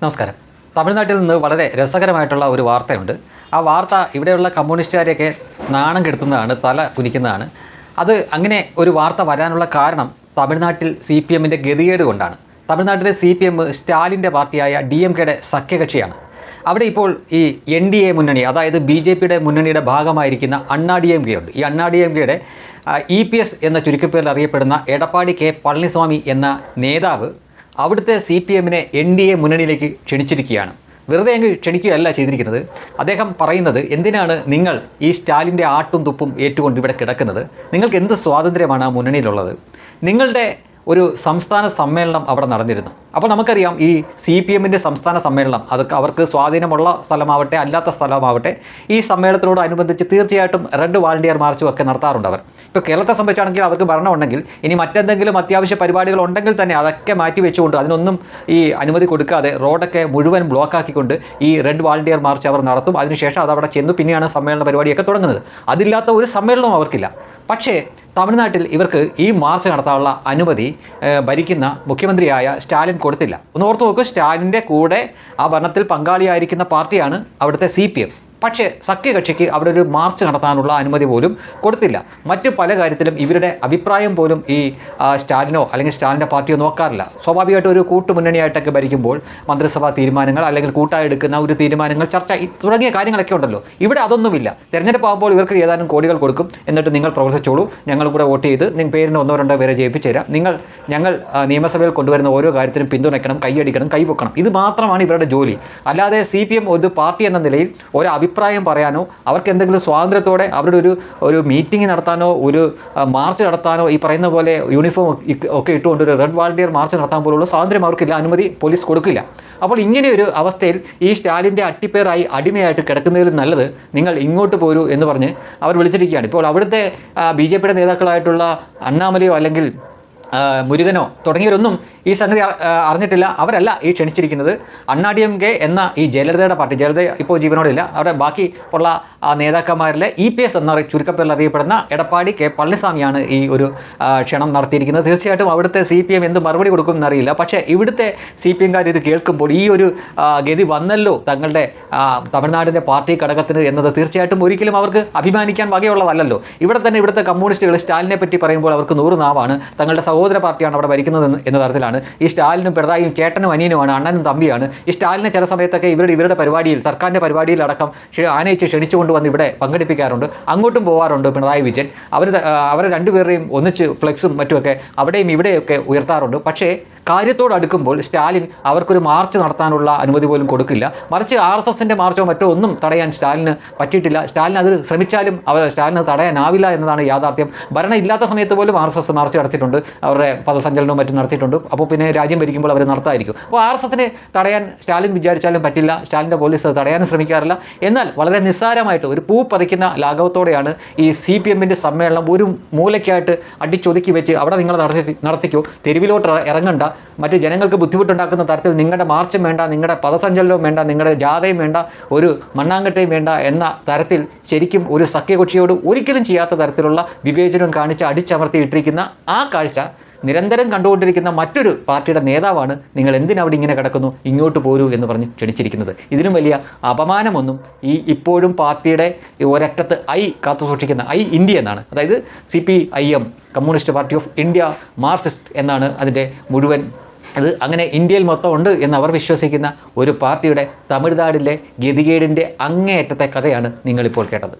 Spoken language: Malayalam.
നമസ്കാരം. തമിഴ്നാട്ടിൽ നിന്ന് വളരെ രസകരമായിട്ടുള്ള ഒരു വാർത്തയുണ്ട്. ആ വാർത്ത ഇവിടെയുള്ള കമ്മ്യൂണിസ്റ്റുകാരെയൊക്കെ നാണം കെടുത്തുന്നതാണ് തല കുനിക്കുന്നതാണ്. അത് അങ്ങനെ ഒരു വാർത്ത വരാനുള്ള കാരണം തമിഴ്നാട്ടിൽ സി പി എമ്മിന്റെ ഗതികേട് കൊണ്ടാണ്. തമിഴ്നാട്ടിലെ സി പി എം സ്റ്റാലിന്റെ പാർട്ടിയായ ഡി എം കെയുടെ സഖ്യകക്ഷിയാണ്. അവിടെ ഇപ്പോൾ ഈ എൻ ഡി എ മുന്നണി അതായത് ബി ജെ പിയുടെ മുന്നണിയുടെ ഭാഗമായിരിക്കുന്ന അണ്ണാ ഡി എം കെ ഉണ്ട്. ഈ അണ്ണാ ഡി എം കെയുടെ ഇ പി എസ് എന്ന ചുരുക്കപ്പേരിൽ അറിയപ്പെടുന്ന എടപ്പാടി കെ പളനിസ്വാമി എന്ന നേതാവ് അവിടുത്തെ സി പി എമ്മിനെ എൻ ഡി എ മുന്നണിയിലേക്ക് ക്ഷണിച്ചിരിക്കുകയാണ്. വെറുതെ അങ്ങ് ക്ഷണിക്കുകയല്ല ചെയ്തിരിക്കുന്നത്. അദ്ദേഹം പറയുന്നത് എന്തിനാണ് നിങ്ങൾ ഈ സ്റ്റാലിന്റെ ആട്ടും തുപ്പും ഏറ്റുകൊണ്ട് ഇവിടെ കിടക്കുന്നത്? നിങ്ങൾക്ക് എന്ത് സ്വാതന്ത്ര്യമാണ് ആ മുന്നണിയിലുള്ളത്? നിങ്ങളുടെ ഒരു സംസ്ഥാന സമ്മേളനം അവിടെ നടന്നിരുന്നു. അപ്പോൾ നമുക്കറിയാം ഈ സി പി എമ്മിന്റെ സംസ്ഥാന സമ്മേളനം അത് അവർക്ക് സ്വാധീനമുള്ള സ്ഥലമാവട്ടെ അല്ലാത്ത സ്ഥലമാവട്ടെ ഈ സമ്മേളനത്തോടനുബന്ധിച്ച് തീർച്ചയായിട്ടും റെഡ് വാളണ്ടിയർ മാർച്ചും ഒക്കെ നടത്താറുണ്ട് അവർ. ഇപ്പോൾ കേരളത്തെ സംബന്ധിച്ചാണെങ്കിൽ അവർക്ക് ഭരണമുണ്ടെങ്കിൽ ഇനി മറ്റെന്തെങ്കിലും അത്യാവശ്യ പരിപാടികൾ ഉണ്ടെങ്കിൽ തന്നെ അതൊക്കെ മാറ്റി വെച്ചുകൊണ്ട് അതിനൊന്നും ഈ അനുമതി കൊടുക്കാതെ റോഡൊക്കെ മുഴുവൻ ബ്ലോക്ക് ബ്ലോക്കാക്കിക്കൊണ്ട് ഈ റെഡ് വാളണ്ടിയർ മാർച്ച് അവർ നടത്തും. അതിനുശേഷം അത് അവിടെ ചെന്നു പിന്നെയാണ് സമ്മേളന പരിപാടിയൊക്കെ തുടങ്ങുന്നത്. അതില്ലാത്ത ഒരു സമ്മേളനവും അവർക്കില്ല. പക്ഷേ തമിഴ്നാട്ടിൽ ഇവർക്ക് ഈ മാർച്ച് നടത്താനുള്ള അനുമതി ഭരിക്കുന്ന മുഖ്യമന്ത്രിയായ സ്റ്റാലിൻ കൊടുത്തില്ല. ഒന്ന് ഓർത്ത് നോക്കൂ സ്റ്റാലിന്റെ കൂടെ ആ ഭരണത്തിൽ പങ്കാളിയായിരിക്കുന്ന പാർട്ടിയാണ് അവിടുത്തെ സി പി എം. പക്ഷേ സഖ്യകക്ഷിക്ക് അവിടെ ഒരു മാർച്ച് നടത്താനുള്ള അനുമതി പോലും കൊടുത്തില്ല. മറ്റു പല കാര്യത്തിലും ഇവരുടെ അഭിപ്രായം പോലും ഈ സ്റ്റാലിനോ അല്ലെങ്കിൽ സ്റ്റാലിന്റെ പാർട്ടിയോ നോക്കാറില്ല. സ്വാഭാവികമായിട്ട് ഒരു കൂട്ടുമുന്നണിയായിട്ടൊക്കെ ഭരിക്കുമ്പോൾ മന്ത്രിസഭാ തീരുമാനങ്ങൾ അല്ലെങ്കിൽ കൂട്ടായി എടുക്കുന്ന ഒരു തീരുമാനങ്ങൾ ചർച്ച തുടങ്ങിയ കാര്യങ്ങളൊക്കെ ഉണ്ടല്ലോ. ഇവിടെ അതൊന്നുമില്ല. തെരഞ്ഞെടുപ്പ് ആകുമ്പോൾ ഇവർക്ക് ഏതാനും കോടികൾ കൊടുക്കും. എന്നിട്ട് നിങ്ങൾ പ്രവർത്തിച്ചോളൂ. ഞങ്ങൾ കൂടെ വോട്ട് ചെയ്ത് നിങ്ങൾ പേരിന് ഒന്നോ രണ്ടോ പേരെ ജയിപ്പിച്ചു തരാം. നിങ്ങൾ ഞങ്ങൾ നിയമസഭയിൽ കൊണ്ടുവരുന്ന ഓരോ കാര്യത്തിനും പിന്തുണയ്ക്കണം കൈയടിക്കണം കൈപൊക്കണം ഇത് മാത്രമാണ് ഇവരുടെ ജോലി. അല്ലാതെ സി പി എം ഒരു പാർട്ടി എന്ന നിലയിൽ ഒരു അഭിപ്രായം പറയാനോ അവർക്ക് എന്തെങ്കിലും സ്വാതന്ത്ര്യത്തോടെ അവരുടെ ഒരു ഒരു മീറ്റിംഗ് നടത്താനോ ഒരു മാർച്ച് നടത്താനോ ഈ പറയുന്ന പോലെ യൂണിഫോം ഒക്കെ- ഇട്ടുകൊണ്ട് ഒരു റെഡ് വാളണ്ടിയർ മാർച്ച് നടത്താൻ പോലുള്ള സ്വാതന്ത്ര്യം അവർക്കില്ല അനുമതി പോലീസ് കൊടുക്കില്ല. അപ്പോൾ ഇങ്ങനെ ഒരു അവസ്ഥയിൽ ഈ സ്റ്റാലിന്റെ അട്ടിപ്പേറായി അടിമയായിട്ട് കിടക്കുന്നതിലും നല്ലത് നിങ്ങൾ ഇങ്ങോട്ട് പോരൂ എന്ന് പറഞ്ഞ് അവർ വിളിച്ചിരിക്കുകയാണ്. ഇപ്പോൾ അവിടുത്തെ ബി നേതാക്കളായിട്ടുള്ള അണ്ണാമലയോ അല്ലെങ്കിൽ മുരുകനോ തുടങ്ങിയവരൊന്നും ഈ സംഗതി അറിഞ്ഞിട്ടില്ല. അവരല്ല ഈ ക്ഷണിച്ചിരിക്കുന്നത്. അണ്ണാ ഡി എം കെ എന്ന ഈ ജയലളിതയുടെ പാർട്ടി ജയലളിത ഇപ്പോൾ ജീവനോടില്ല അവരുടെ ബാക്കി ഉള്ള നേതാക്കന്മാരിലെ ഇ പി എസ് എന്ന ചുരുക്കപ്പേരിൽ അറിയപ്പെടുന്ന എടപ്പാടി കെ പളനിസ്വാമിയാണ് ഈ ഒരു ക്ഷണം നടത്തിയിരിക്കുന്നത്. തീർച്ചയായിട്ടും അവിടുത്തെ സി പി എം എന്ത് മറുപടി കൊടുക്കും എന്നറിയില്ല. പക്ഷേ ഇവിടുത്തെ സി പി എംകാർ ഇത് കേൾക്കുമ്പോൾ ഈ ഒരു ഗതി വന്നല്ലോ തങ്ങളുടെ തമിഴ്നാടിന്റെ പാർട്ടി ഘടകത്തിന് എന്നത്. തീർച്ചയായിട്ടും ഒരിക്കലും അവർക്ക് അഭിമാനിക്കാൻ വകയുള്ളതല്ലല്ലോ. ഇവിടെ തന്നെ ഇവിടുത്തെ കമ്മ്യൂണിസ്റ്റുകൾ സ്റ്റാലിനെ പറ്റി പറയുമ്പോൾ അവർക്ക് നൂറ് നാവാണ്. തങ്ങളുടെ സഹോദര പാർട്ടിയാണ് അവിടെ ഭരിക്കുന്നത് എന്ന് തരത്തിലാണ്. ഈ സ്റ്റാലിനും പിണറായിയും ചേട്ടനും അനിയനുമാണ് അണ്ണനും തമ്പിയാണ്. ഈ സ്റ്റാലിനെ ചില സമയത്തൊക്കെ ഇവരുടെ ഇവരുടെ പരിപാടിയിൽ സർക്കാരിന്റെ ക്ഷ- ആനയിച്ച് ക്ഷണിച്ചുകൊണ്ട് വന്ന് ഇവിടെ പങ്കെടുപ്പിക്കാറുണ്ട്. അങ്ങോട്ടും പോകാറുണ്ട് പിണറായി വിജയൻ. അവർ അവരെ രണ്ടുപേരെയും ഒന്നിച്ച് ഫ്ലെക്സും മറ്റുമൊക്കെ അവിടെയും ഇവിടെയൊക്കെ ഉയർത്താറുണ്ട്. പക്ഷേ കാര്യത്തോട് അടുക്കുമ്പോൾ സ്റ്റാലിൻ അവർക്കൊരു മാർച്ച് നടത്താനുള്ള അനുമതി പോലും കൊടുക്കില്ല. മറിച്ച് ആർ എസ് എസിന്റെ മാർച്ചോ മറ്റോ ഒന്നും തടയാൻ സ്റ്റാലിന് പറ്റിയിട്ടില്ല. സ്റ്റാലിൻ അത് ശ്രമിച്ചാലും അവർ സ്റ്റാലിന് തടയാനാവില്ല എന്നതാണ് യാഥാർത്ഥ്യം. ഭരണം ഇല്ലാത്ത സമയത്ത് പോലും ആർ എസ് എസ് മാർച്ച് നടത്തിയിട്ടുണ്ട്. അവരുടെ പദസഞ്ചലനവും മറ്റും നടത്തിയിട്ടുണ്ട്. അപ്പോൾ പിന്നെ രാജ്യം ഭരിക്കുമ്പോൾ അവർ നടത്തായിരിക്കും അപ്പോൾ ആർ എസ് എസിനെ തടയാൻ സ്റ്റാലിൻ വിചാരിച്ചാലും പറ്റില്ല. സ്റ്റാലിന്റെ പോലീസ് തടയാനും ശ്രമിക്കാറില്ല. എന്നാൽ വളരെ നിസ്സാരമായിട്ട് ഒരു പൂ പറിക്കുന്ന ലാഘവത്തോടെയാണ് ഈ സി പി എമ്മിന്റെ സമ്മേളനം ഒരു മൂലയ്ക്കായിട്ട് അടിച്ചൊതുക്കി വെച്ച് അവിടെ നിങ്ങൾ നടത്തി നടത്തിക്കോ. തെരുവിലോട്ട് ഇറങ്ങണ്ട. മറ്റ് ജനങ്ങൾക്ക് ബുദ്ധിമുട്ടുണ്ടാക്കുന്ന തരത്തിൽ നിങ്ങളുടെ മാർച്ചും വേണ്ട നിങ്ങളുടെ പദസഞ്ചലനവും വേണ്ട നിങ്ങളുടെ ജാഥയും വേണ്ട ഒരു മണ്ണാങ്കട്ടയും വേണ്ട എന്ന തരത്തിൽ ശരിക്കും ഒരു സഖ്യകക്ഷിയോട് ഒരിക്കലും ചെയ്യാത്ത തരത്തിലുള്ള വിവേചനം കാണിച്ച് അടിച്ചമർത്തിയിട്ടിരിക്കുന്ന ആ കാഴ്ച നിരന്തരം കണ്ടുകൊണ്ടിരിക്കുന്ന മറ്റൊരു പാർട്ടിയുടെ നേതാവാണ് നിങ്ങൾ എന്തിനവിടെ ഇങ്ങനെ കിടക്കുന്നു ഇങ്ങോട്ട് പോരൂ എന്ന് പറഞ്ഞ് ക്ഷണിച്ചിരിക്കുന്നത്. ഇതിലും വലിയ അപമാനമൊന്നും ഈ ഇപ്പോഴും പാർട്ടിയുടെ ഒരറ്റത്ത് ഐ കാത്തു സൂക്ഷിക്കുന്ന ഐ ഇന്ത്യ എന്നാണ്. അതായത് C P I M communist party of India Marxist എന്നാണ് അതിന്റെ മുഴുവൻ അത് അങ്ങനെ ഇന്ത്യയിൽ മൊത്തം ഉണ്ട് എന്ന് അവർ വിശ്വസിക്കുന്ന ഒരു പാർട്ടിയുടെ തമിഴ്നാടിലെ ഗതികേടിന്റെ അങ്ങേയറ്റത്തെ കഥയാണ് നിങ്ങളിപ്പോൾ കേട്ടത്.